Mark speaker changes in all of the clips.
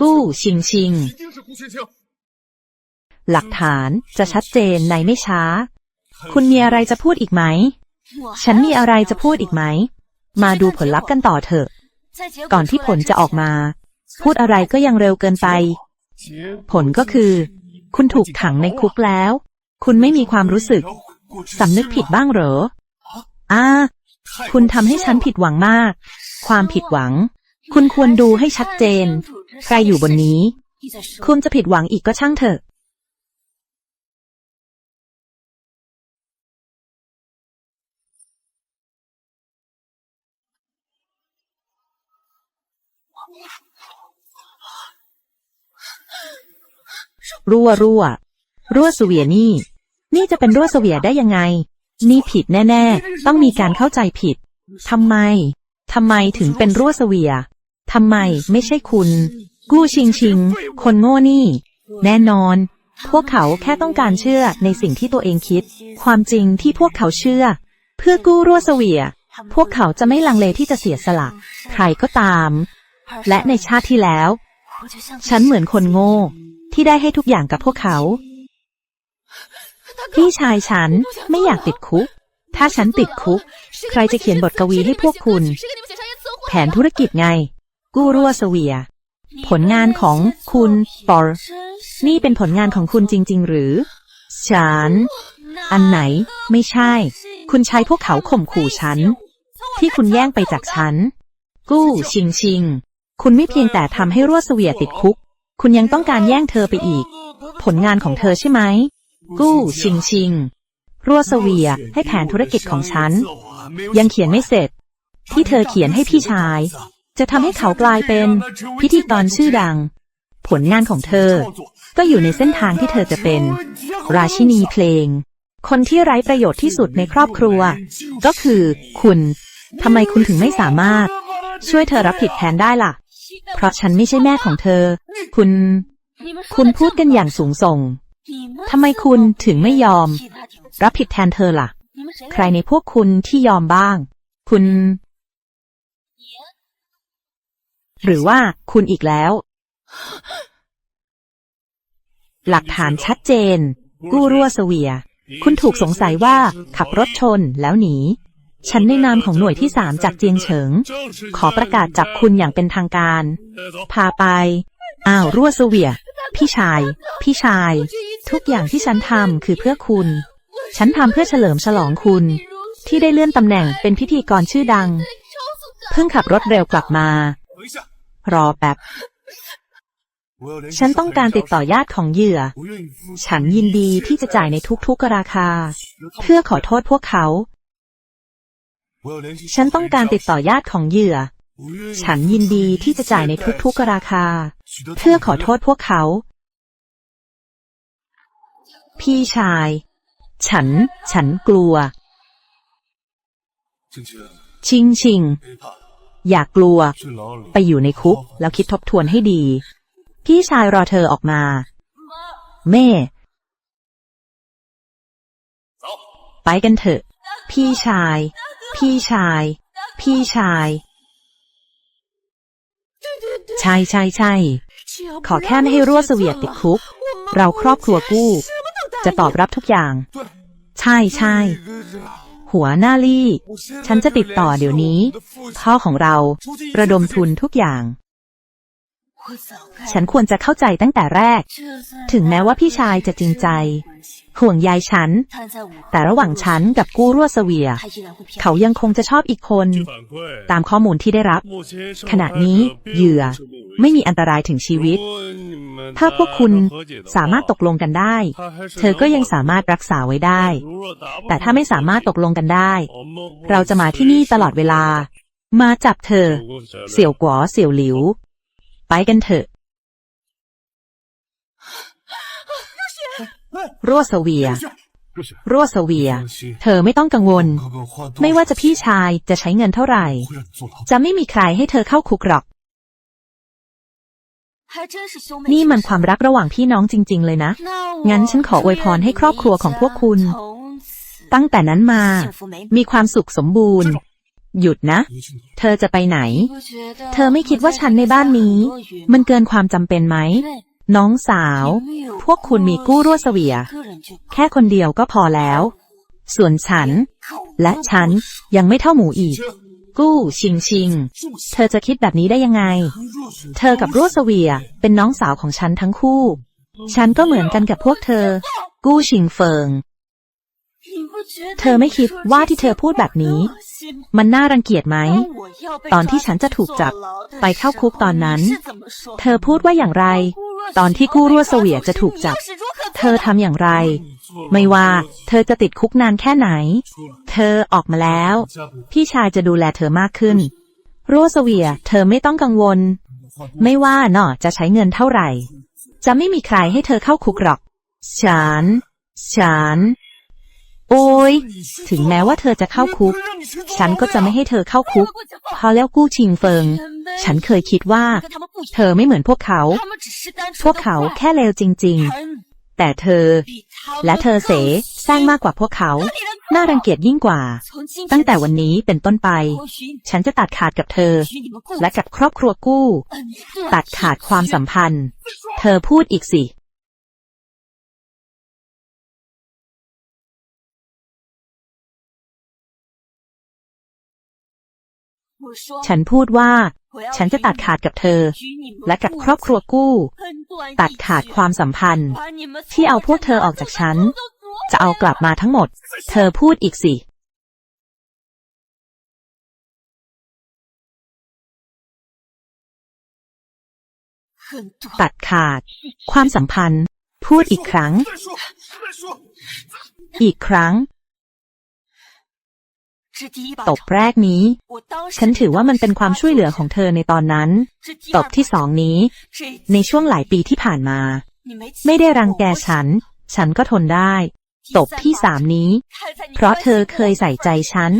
Speaker 1: กู้ชิงชิง
Speaker 2: 一定是顾萱萱。
Speaker 1: หลักฐานจะชัดเจนในไม่ช้า คุณมีอะไรจะพูดอีกไหม ฉันมีอะไรจะพูดอีกไหม มาดูผลลัพธ์กันต่อเถอะ ก่อนที่ผลจะออกมา พูดอะไรก็ยังเร็วเกินไป ผลก็คือ คุณถูกขังในคุกแล้ว คุณไม่มีความรู้สึกสำนึกผิดบ้างเหรออ่า คุณทำให้ฉันผิดหวังมาก ความผิดหวัง คุณควรดูให้ชัดเจน ใครอยู่บนนี้ คุณจะผิดหวังอีกก็ช่างเถอะ รั่วรั่ว รั่วเสวียนี่ นี่จะเป็นรั่วเสวียได้ยังไง นี่ผิดแน่ ๆ ต้องมีการเข้าใจผิดทำไมทำไมถึงเป็นรั่วเสวียทำไมไม่ใช่คุณ กู้ชิงชิง คนโง่นี่ แน่นอน พวกเขาแค่ต้องการเชื่อในสิ่งที่ตัวเองคิด ความจริงที่พวกเขาเชื่อ เพื่อกู้รั่วเสวีย พวกเขาจะไม่ลังเลที่จะเสียสละ ใครก็ตาม และในชาติที่แล้ว ฉันเหมือนคนโง่ ที่ได้ให้ทุกอย่างกับพวกเขา พี่ชายฉันไม่อยากติดคุก ถ้าฉันติดคุก ใครจะเขียนบทกวีให้พวกคุณ แผนธุรกิจไง กู้รั่วเสวีย ผลงานของคุณปอร์นี่เป็นผลงานของคุณจริง ๆ หรือ ฉัน อันไหน ไม่ใช่ คุณใช้พวกเขาข่มขู่ฉัน ที่คุณแย่งไปจากฉัน กู้ชิงชิง คุณไม่เพียงแต่ทำให้รั่วเสวียติดคุก คุณยังต้องการแย่งเธอไปอีก ผลงานของเธอใช่ไหม กู้ชิงชิง รั่วเสวียให้แผนธุรกิจของฉัน ยังเขียนไม่เสร็จ ที่เธอเขียนให้พี่ชาย จะทำให้เขากลายเป็นพิธีกรชื่อดัง ผลงานของเธอ ก็อยู่ในเส้นทางที่เธอจะเป็น ราชินีเพลง คนที่ไร้ประโยชน์ที่สุดในครอบครัว ก็คือคุณทำไมคุณถึงไม่สามารถ ช่วยเธอรับผิดแทนได้ล่ะ เพราะฉันไม่ใช่แม่ของเธอ คุณ คุณพูดกันอย่างสูงส่งทำไมคุณถึงไม่ยอม รับผิดแทนเธอล่ะ ใครในพวกคุณที่ยอมบ้าง คุณ หรือว่าคุณอีกแล้ว หลักฐานชัดเจน กู้รั่วเสวีย คุณถูกสงสัยว่าขับรถชนแล้วหนี ฉันในนามของหน่วยที่สามจากเจียงเฉิง ขอประกาศจับคุณอย่างเป็นทางการ พาไป อ้าวรั่วเสวีย พี่ชาย พี่ชาย ทุกอย่างที่ฉันทำคือเพื่อคุณ ฉันทำเพื่อเฉลิมฉลองคุณ ที่ได้เลื่อนตำแหน่งเป็นพิธีกรชื่อดัง เพิ่งขับรถเร็วกลับมา รอแบ
Speaker 2: บ
Speaker 1: ฉันต้องการติดต่อญาติของเหยื่อ ฉันยินดีที่จะจ่ายในทุกๆราคา เพื่อขอโทษพวกเขา ฉันต้องการติดต่อญาติของเหยื่อ ฉันยินดีที่จะจ่ายในทุกๆราคา เพื่อขอโทษพวกเขา พี่ชาย ฉัน ฉันกลัว ชิงชิง อย่ากกลัว ไปอยู่ในคุก แล้วคิดทบทวนให้ดี พี่ชายรอเธอออกมาแม่ ไปกันเถอะ พี่ชาย พี่ชาย พี่ชาย ใช่ใช่ใช่ ขอแค่ไม่ให้รั่วเสวียดติดคุก เราครอบครัวกู้ จะตอบรับทุกอย่าง ใช่ใช่ หัวหน้าลี่ ฉันจะติดต่อเดี๋ยวนี้ พ่อของเราระดมทุนทุกอย่าง ฉันควรจะเข้าใจตั้งแต่แรก ถึงแม้ว่าพี่ชายจะจริงใจ ห่วงใยฉัน แต่ระหว่างฉันกับกู้รั่วเสวีย เขายังคงจะชอบอีกคน ตามข้อมูลที่ได้รับ ขณะนี้เหยื่อไม่มีอันตรายถึงชีวิต ถ้าพวกคุณสามารถตกลงกันได้ เธอก็ยังสามารถรักษาไว้ได้ แต่ถ้าไม่สามารถตกลงกันได้ เราจะมาที่นี่ตลอดเวลา มาจับเธอ เสี่ยวกัวเสี่ยวหลิว ไปกันเถอะรั่วเสวียรั่วเสวีย เธอไม่ต้องกังวล ไม่ว่าจะพี่ชายจะใช้เงินเท่าไหร่ จะไม่มีใครให้เธอเข้าคุกหรอก นี่มั
Speaker 3: นความ
Speaker 1: รักระหว่างพี่น้องจริง ๆ เลยนะ งั้นฉันขอ
Speaker 3: อ
Speaker 1: ว
Speaker 3: ย
Speaker 1: พรให้ครอบครัวขอ
Speaker 3: ง
Speaker 1: พวกคุ
Speaker 3: ณ
Speaker 1: ตั้งแต่นั้นมา มีความสุขสมบูรณ์ หยุดนะ เธอจะไปไหน
Speaker 3: เธอไม่คิดว่าฉันในบ้า
Speaker 1: นนี้
Speaker 3: มั
Speaker 1: นเกินความจำเป็นไหม น้องสาว พวกคุณมีกู้รั่วเสวีย แค่คนเดียวก็พอแล้ว ส่วนฉัน และฉันยังไม่เท่าหมูอีก กู้ชิงชิง เธอจะคิดแบบนี้ได้ยังไง เธอกับรั่วเสวียเป็นน้องสาวของฉันทั้งคู่ ฉันก็เหมือนกันกับพวกเธอ กู้ชิงเฟิง
Speaker 3: เธอไม่คิดว่าที่เธอพูดแบบนี้
Speaker 1: มันน่ารังเกียจไหม
Speaker 3: ตอนที่ฉันจะถูกจับ
Speaker 1: ไปเข้าคุกตอนนั้น
Speaker 3: เธอ
Speaker 1: พูดว่าอย่างไร ตอนที่กู้รั่วเสวียจะถูกจับ เธอทำอย่างไร ไม่ว่าเธอจะติดคุกนานแค่ไหน เธอออกมาแล้ว พี่ชายจะดูแลเธอมากขึ้น โรสเวีย เธอไม่ต้องกังวล ไม่ว่าหนอจะใช้เงินเท่าไหร่ จะไม่มีใครให้เธอเข้าคุกหรอก ฉัน ฉัน โอ้ย ถึงแม้ว่าเธอจะเข้าคุก ฉันก็จะไม่ให้เธอเข้าคุก พอแล้วกู้ชิงเฟิง ฉันเคยคิดว่า เธอไม่เหมือนพวกเขา พวกเขาแค่เลวจริง แต่เธอ และเธอเสสร้างมากกว่าพวกเขา น่ารังเกียจยิ่งกว่า ตั้งแต่วันนี้เป็นต้นไป ฉันจะตัดขาดกับเธอ และกับครอบครัวกู้ ตัดขาดความสัมพันธ์ เธอพูดอีกสิฉันพูดว่า ฉันจะตัดขาดกับเธอ และกับครอบครัวกู้ ตัดขาดความสัมพันธ์ ที่เอาพวกเธอออกจากฉัน จะเอากลับมาทั้งหมด เธอพูดอีกสิตัดขาด ความสัมพันธ์ พูดอีกครั้ง อีกครั้ง ตบแรกนี้ ฉันถือว่ามันเป็นความช่วยเหลือของเธอในตอนนั้น ตบที่สองนี้ ในช่วงหลายปีที่ผ่านมา ไม่ได้รังแกฉัน ฉันก็ทนได้ ตบที่สามนี้ เพราะเธอเคยใส่ใจฉัน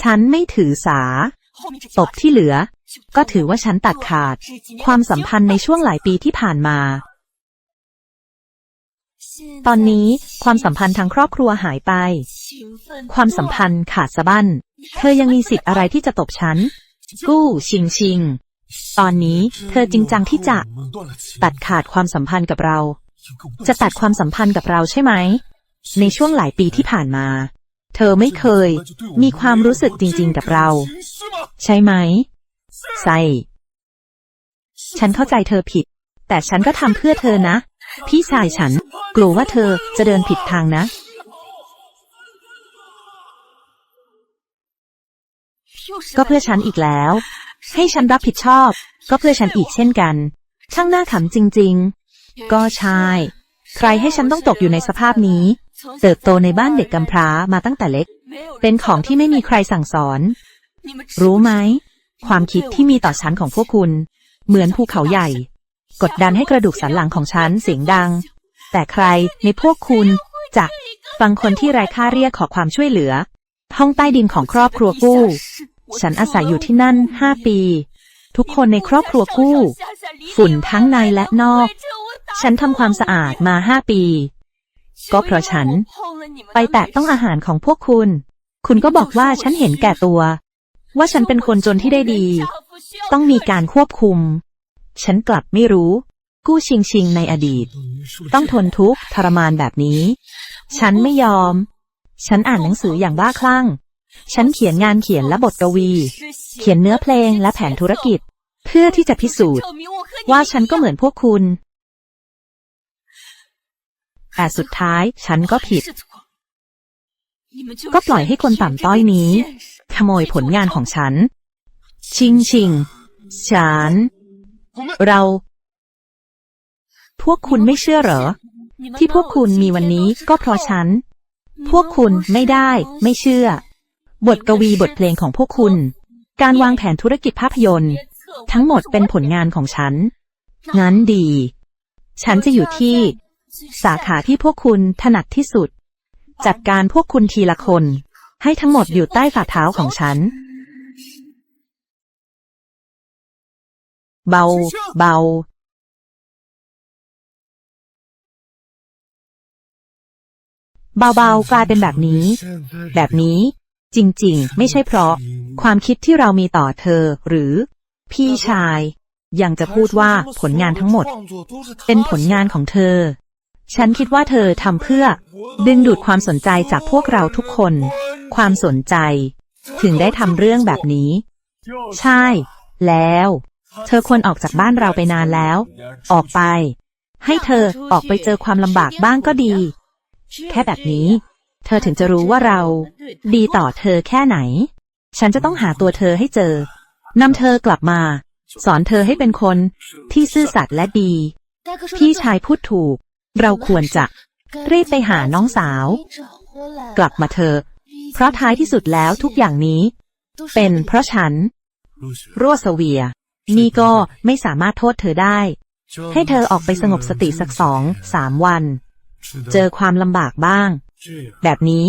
Speaker 1: ฉันไม่ถือสา ตบที่เหลือ ก็ถือว่าฉันตัดขาด ความสัมพันธ์ในช่วงหลายปีที่ผ่านมา ตอนนี้ความสัมพันธ์ทางครอบครัวหายไป ความสัมพันธ์ขาดสะบั้น เธอยังมีสิทธิ์อะไรที่จะตบฉัน กู้ชิงชิง ตอนนี้เธอจริงจังที่จะ ตัดขาดความสัมพันธ์กับเรา จะตัดความสัมพันธ์กับเราใช่ไหม ในช่วงหลายปีที่ผ่านมา เธอไม่เคย มีความรู้สึกจริง ๆ กับเรา ใช่ไหมใส่ฉันเข้าใจเธอผิด แต่ฉันก็ทำเพื่อเธอนะ พี่ชายฉัน กลัวว่าเธอจะเดินผิดทางนะ ก็เพื่อฉันอีกแล้ว ให้ฉันรับผิดชอบ ก็เพื่อฉันอีกเช่นกัน ช่างน่าขำจริง ๆ ก็ใช่ ใครให้ฉันต้องตกอยู่ในสภาพนี้ เติบโตในบ้านเด็กกำพร้ามาตั้งแต่เล็ก เป็นของที่ไม่มีใครสั่งสอน รู้ไหม ความคิดที่มีต่อฉันของพวกคุณ เหมือนภูเขาใหญ่ กดดันให้กระดูกสันหลังของฉันเสียงดัง แต่ใครในพวกคุณจะฟังคนที่ไร้ค่าเรียกขอความช่วยเหลือ ห้องใต้ดินของครอบครัวกู้ ฉันอาศัยอยู่ที่นั่นห้าปี ทุกคนในครอบครัวกู้ ฝุ่นทั้งในและนอก ฉันทำความสะอาดมาห้าปี ก็เพราะฉัน ไปแตะต้องอาหารของพวกคุณ คุณก็บอกว่าฉันเห็นแก่ตัว ว่าฉันเป็นคนจนที่ได้ดี ต้องมีการควบคุม ฉันกลับไม่รู้ กู้ชิงชิงในอดีต ต้องทนทุกข์ทรมานแบบนี้ ฉันไม่ยอม ฉันอ่านหนังสืออย่างบ้าคลั่ง ฉันเขียนงานเขียนและบทกวี เขียนเนื้อเพลงและแผนธุรกิจ เพื่อที่จะพิสูจน์ ว่าฉันก็เหมือนพวกคุณ แต่สุดท้ายฉันก็ผิด ก็ปล่อยให้คนต่ำต้อยนี้ ขโมยผลงานของฉัน ชิงชิงฉันเรา พวกคุณไม่เชื่อเหรอ ที่พวกคุณมีวันนี้ก็เพราะฉัน พวกคุณไม่ได้ ไม่เชื่อ บทกวีบทเพลงของพวกคุณ การวางแผนธุรกิจภาพยนตร์ ทั้งหมดเป็นผลงานของฉัน งั้นดี ฉันจะอยู่ที่ สาขาที่พวกคุณถนัดที่สุด จัดการพวกคุณทีละคน ให้ทั้งหมดอยู่ใต้ฝ่าเท้าของฉัน เบา เบา เบาๆ กลายเป็นแบบนี้ แบบนี้ จริงๆ ไม่ใช่เพราะ ความคิดที่เรามีต่อเธอ หรือ พี่ชาย ยังจะพูดว่าผลงานทั้งหมด เป็นผลงานของเธอ ฉันคิดว่าเธอทำเพื่อ ดึงดูดความสนใจจากพวกเราทุกคน ความสนใจ ถึงได้ทำเรื่องแบบนี้ ใช่ แล้ว เธอควรออกจากบ้านเราไปนานแล้ว ออกไป ให้เธอออกไปเจอความลำบากบ้างก็ดี แค่แบบนี้ เธอถึงจะรู้ว่าเรา ดีต่อเธอแค่ไหน ฉันจะต้องหาตัวเธอให้เจอนำเธอกลับมา สอนเธอให้เป็นคนที่ซื่อสัตย์และดี พี่ชายพูดถูก เราควรจะรีบไปหาน้องสาว กลับมาเธอ เพราะท้ายที่สุดแล้วทุกอย่างนี้ เป็นเพราะฉัน รั่วเสวีย นี่ก็ไม่สามารถโทษเธอได้ ให้เธอออกไปสงบสติสักสองสามวัน เจอความลำบากบ้าง แบบนี้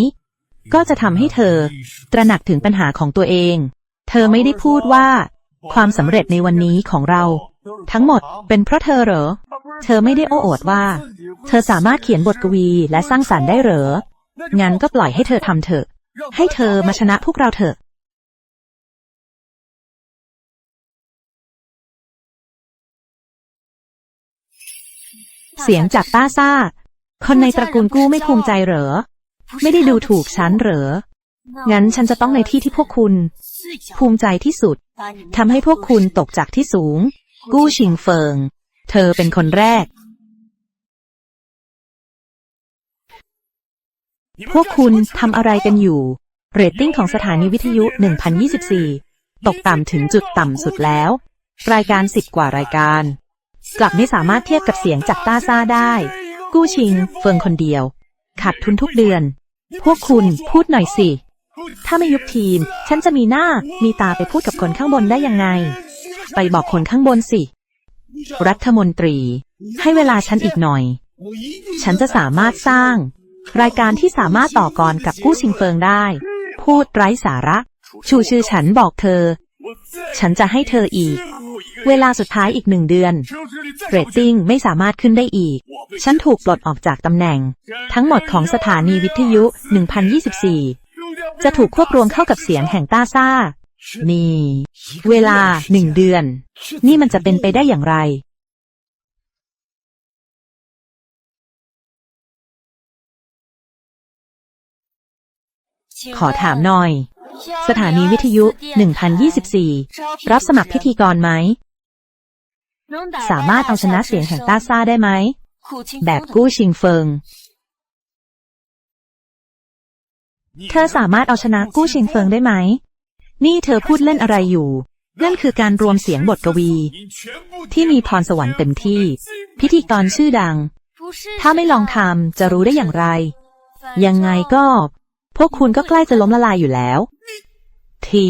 Speaker 1: ก็จะทำให้เธอ ตระหนักถึงปัญหาของตัวเอง เธอไม่ได้พูดว่า ความสำเร็จในวันนี้ของเรา ทั้งหมดเป็นเพราะเธอเหรอ เธอไม่ได้โอ้อวดว่า เธอสามารถเขียนบทกวีและสร้างสรรค์ได้เหรอ งั้นก็ปล่อยให้เธอทำเถอะ ให้เธอมาชนะพวกเราเถอะเสียงจากต้าซ่า คนในตระกูลกู้ไม่ภูมิใจเหรอ ไม่ได้ดูถูกฉันเหรอ งั้นฉันจะต้องในที่ที่พวกคุณ ภูมิใจที่สุดทำให้พวกคุณตกจากที่สูง กู้ชิงเฟิง เธอเป็นคนแรก พวกคุณทำอะไรกันอยู่ เรตติ้งของสถานีวิทยุ 1024 ตกต่ำถึงจุดต่ำสุดแล้ว รายการสิบกว่ารายการ กลับไม่สามารถเทียบกับเสียงจากต้าซ่าได้ กู้ชิง เฟิงคนเดียว ขาดทุนทุกเดือน พวกคุณพูดหน่อยสิ ถ้าไม่ยุบทีม ฉันจะมีหน้ามีตาไปพูดกับคนข้างบนได้ยังไง ไปบอกคนข้างบนสิ รัฐมนตรี ให้เวลาฉันอีกหน่อย ฉันจะสามารถสร้าง รายการที่สามารถต่อกรกับกู้ชิงเฟิงได้ พูดไร้สาระ ชูชื่อฉันบอกเธอ ฉันจะให้เธออีก เวลาสุดท้ายอีกหนึ่งเดือน เรตติ้งไม่สามารถขึ้นได้อีก ฉันถูกปลดออกจากตำแหน่ง ทั้งหมดของสถานีวิทยุ 1024 จะถูกควบรวมเข้ากับเสียงแห่งต้าซ่า นี่ เวลาหนึ่งเดือน นี่มันจะเป็นไปได้อย่างไร ขอถามหน่อย สถานีวิทยุ 1024 รับสมัครพิธีกรไหม สามารถเอาชนะเสียงแห่งต้าซ่าได้ไหม แบบกู้ชิงเฟิง เธอสามารถเอาชนะกู้ชิงเฟิงได้ไหม นี่เธอพูดเล่นอะไรอยู่ นั่นคือการรวมเสียงบทกวี ที่มีพรสวรรค์เต็มที่ พิธีกรชื่อดัง ถ้าไม่ลองทำจะรู้ได้อย่างไร ยังไงก็ พวกคุณก็ใกล้จะล้มละลายอยู่แล้ว ที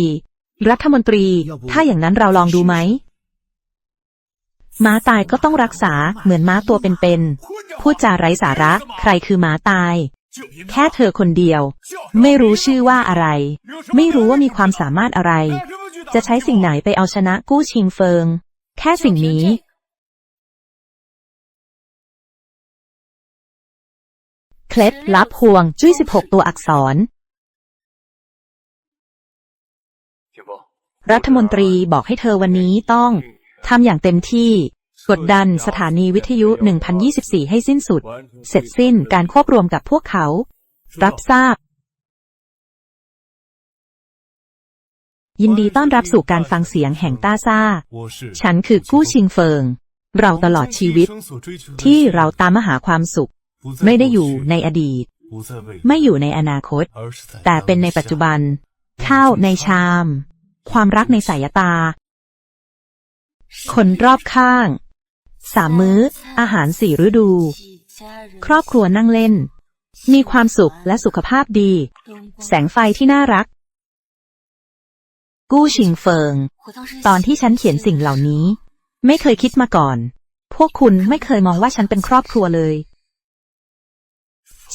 Speaker 1: รัฐมนตรี ถ้าอย่างนั้นเราลองดูไหม ม้าตายก็ต้องรักษาเหมือนม้าตัวเป็นๆ พูดจาไร้สาระ ใครคือม้าตาย แค่เธอคนเดียว ไม่รู้ชื่อว่าอะไร ไม่รู้ว่ามีความสามารถอะไร จะใช้สิ่งไหนไปเอาชนะกู้ชิงเฟิง แค่สิ่งนี้ ล็ดลับห่วงจุ้ย 16 ตัวอักษร รัฐมนตรีบอกให้เธอวันนี้ต้องทำอย่างเต็มที่ กดดันสถานีวิทยุ 1024 ให้สิ้นสุด เสร็จสิ้นการควบรวมกับพวกเขา รับทราบ ยินดีต้อนรับสู่การฟังเสียงแห่งต้าซ่า ฉันคือกู้ชิงเฟิง เราตลอดชีวิต ที่เราตามมหาความสุข ไม่ได้อยู่ในอดีต ไม่อยู่ในอนาคต แต่เป็นในปัจจุบัน ข้าวในชาม ความรักในสายตา คนรอบข้าง สามมื้อ อาหารสี่ฤดู ครอบครัวนั่งเล่น มีความสุขและสุขภาพดี แสงไฟที่น่ารัก กู้ชิงเฟิง ตอนที่ฉันเขียนสิ่งเหล่านี้ ไม่เคยคิดมาก่อน พวกคุณไม่เคยมองว่าฉันเป็นครอบครัวเลย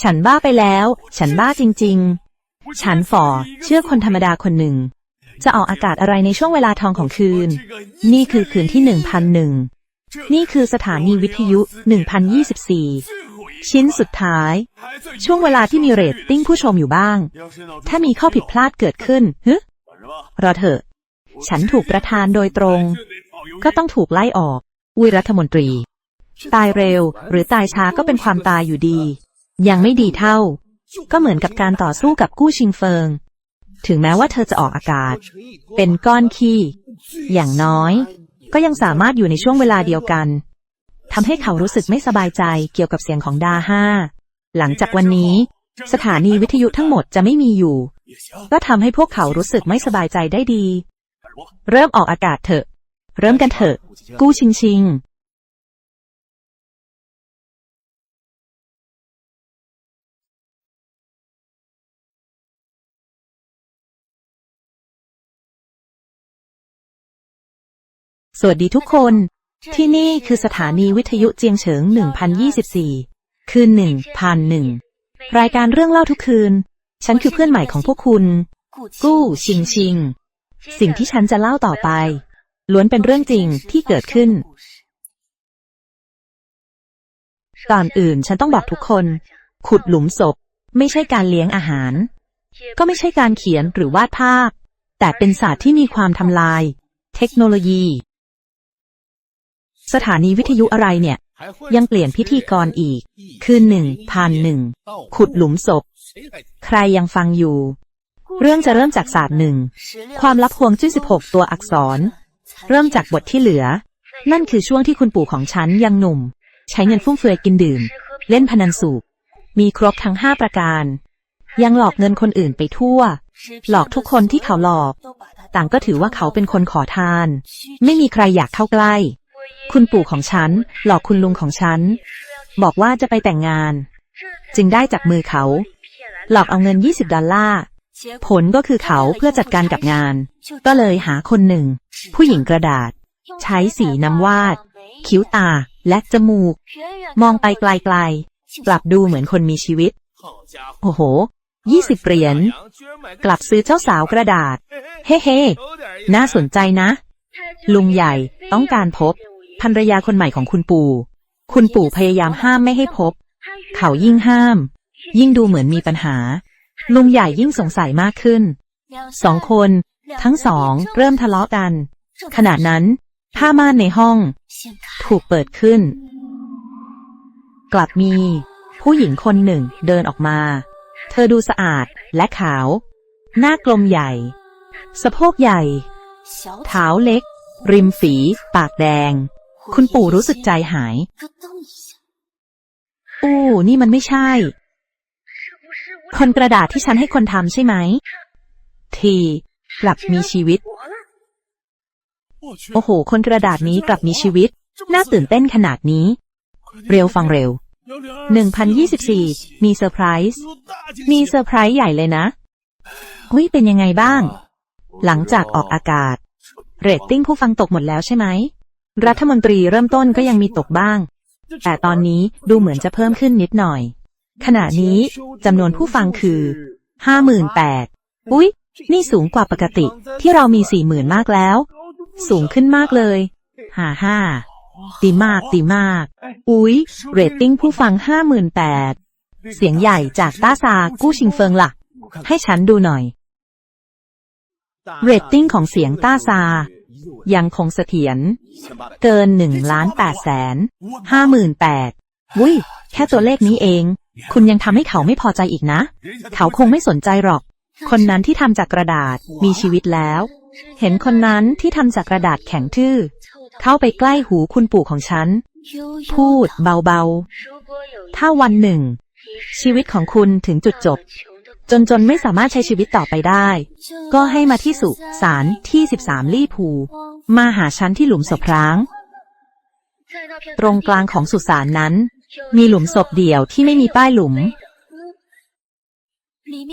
Speaker 1: ฉันบ้าไปแล้ว ฉันบ้าจริง ๆ ฉันฝ่อเชื่อคนธรรมดาคนหนึ่ง จะออกอากาศอะไรในช่วงเวลาทองของคืน นี่คือคืนที่หนึ่งพันหนึ่งนี่คือสถานีวิทยุ 1024 ชิ้นสุดท้าย ช่วงเวลาที่มีเรตติ้งผู้ชมอยู่บ้าง ถ้ามีข้อผิดพลาดเกิดขึ้นฮึรอเถอะ ฉันถูกประธานโดยตรง ก็ต้องถูกไล่ออก วิรัฐมนตรี ตายเร็วหรือตายช้าก็เป็นความตายอยู่ดี ยังไม่ดีเท่า ก็เหมือนกับการต่อสู้กับกู้ชิงเฟิง ถึงแม้ว่าเธอจะออกอากาศ เป็นก้อนขี้ อย่างน้อย ก็ยังสามารถอยู่ในช่วงเวลาเดียวกันทำให้เขารู้สึกไม่สบายใจเกี่ยวกับเสียงของดาห้า หลังจากวันนี้ สถานีวิทยุทั้งหมดจะไม่มีอยู่ ก็ทำให้พวกเขารู้สึกไม่สบายใจได้ดี เริ่มออกอากาศเถอะ เริ่มกันเถอะ กู้ชิงชิง สวัสดีทุกคน ที่นี่คือสถานีวิทยุเจียงเฉิง 1024 คืน1001รายการเรื่องเล่าทุกคืน ฉันคือเพื่อนใหม่ของพวกคุณ กู้ชิงชิง สิ่งที่ฉันจะเล่าต่อไป ล้วนเป็นเรื่องจริงที่เกิดขึ้น ก่อนอื่นฉันต้องบอกทุกคน ขุดหลุมศพ ไม่ใช่การเลี้ยงอาหาร ก็ไม่ใช่การเขียนหรือวาดภาพ แต่เป็นศาสตร์ที่มีความทำลาย เทคโนโลยี สถานีวิทยุอะไรเนี่ย ยังเปลี่ยนพิธีกรอีก คือหนึ่งพันหนึ่งขุดหลุมศพ ใครยังฟังอยู่ เรื่องจะเริ่มจากศาสตร์หนึ่งความลับพวงจุ้ยสิบหกตัวอักษร เริ่มจากบทที่เหลือ นั่นคือช่วงที่คุณปู่ของฉันยังหนุ่ม ใช้เงินฟุ่มเฟือยกินดื่ม เล่นพนันสูบมีครบทั้งห้าประการ ยังหลอกเงินคนอื่นไปทั่ว หลอกทุกคนที่เขาหลอก ต่างก็ถือว่าเขาเป็นคนขอทาน ไม่มีใครอยากเข้าใกล้ คุณปู่ของฉัน หลอกคุณลุงของฉัน บอกว่าจะไปแต่งงาน จึงได้จากมือเขา หลอกเอาเงิน 20 ดอลลาร์ ผลก็คือเขาเพื่อจัดการกับงาน ก็เลยหาคนหนึ่ง ผู้หญิงกระดาษ ใช้สีน้ำวาด คิ้วตา และจมูก มองไปไกลไกลกลับดูเหมือนคนมีชีวิต โอ้โหยี่สิบเหรียญ กลับซื้อเจ้าสาวกระดาษ เฮ้เฮน่าสนใจนะ ลุงใหญ่ต้องการพบ ภรรยาคนใหม่ของคุณปู่ คุณปู่พยายามห้ามไม่ให้พบ เขายิ่งห้าม ยิ่งดูเหมือนมีปัญหา ลุงใหญ่ยิ่งสงสัยมากขึ้น สองคน ทั้งสองเริ่มทะเลาะกัน ขณะนั้นผ้าม่านในห้อง ถูกเปิดขึ้น กลับมี ผู้หญิงคนหนึ่งเดินออกมา เธอดูสะอาดและขาว หน้ากลมใหญ่ สะโพกใหญ่เท้าเล็ก ริมฝี ปากแดง คุณปู่รู้สึกใจหาย อู้ นี่มันไม่ใช่ คนกระดาษที่ฉันให้คนทำใช่ไหม ทีกลับมีชีวิต โอ้โห คนกระดาษนี้กลับมีชีวิต น่าตื่นเต้นขนาดนี้ เร็วฟังเร็ว 1024 มีเซอร์ไพรส์ มีเซอร์ไพรส์ใหญ่เลยนะอุ้ยเป็นยังไงบ้าง หลังจากออกอากาศ เรตติ้งผู้ฟังตกหมดแล้วใช่ไหม รัฐมนตรีเริ่มต้นก็ยังมีตกบ้าง แต่ตอนนี้ดูเหมือนจะเพิ่มขึ้นนิดหน่อย ขณะนี้จำนวนผู้ฟังคือ58,000อุ๊ย นี่สูงกว่าปกติที่เรามี40,000มากแล้ว สูงขึ้นมากเลยฮ่าฮ่าดีมากดีมาก อุ๊ย เรตติ้งผู้ฟัง58,000เสียงใหญ่จากต้าซากู้ชิงเฟิงล่ะ ให้ฉันดูหน่อย เรตติ้งของเสียงต้าซา ยังคงเสถียรเกิน1ล้าน8แสน58,000วุ้ย แค่ตัวเลขนี้เอง คุณยังทำให้เขาไม่พอใจอีกนะ เขาคงไม่สนใจหรอก คนนั้นที่ทำจากกระดาษมีชีวิตแล้ว เห็นคนนั้นที่ทำจากกระดาษแข็งทื่อ เข้าไปใกล้หูคุณปู่ของฉัน พูดเบาๆ ถ้าวันหนึ่ง ชีวิตของคุณถึงจุดจบ จนจนไม่สามารถใช้ชีวิตต่อไปได้ ก็ให้มาที่สุสานที่ 13 ลี่ภู มาหาฉันที่หลุมศพร้าง ตรงกลางของสุสานนั้น มีหลุมศพเดี่ยวที่ไม่มีป้ายหลุม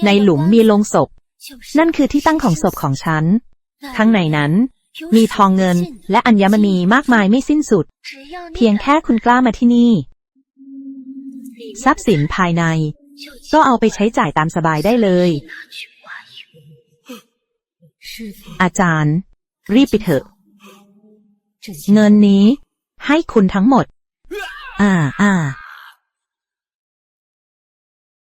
Speaker 1: ในหลุมมีโลงศพ นั่นคือที่ตั้งของศพของฉัน ข้างในนั้น มีทองเงินและอัญมณีมากมายไม่สิ้นสุด เพียงแค่คุณกล้ามาที่นี่ ทรัพย์สินภายใน ก็เอาไปใช้จ่ายตามสบายได้เลยอาจารย์ รีบไปเถอะ เงินนี้ให้คุณทั้งหมด อ่า อ่า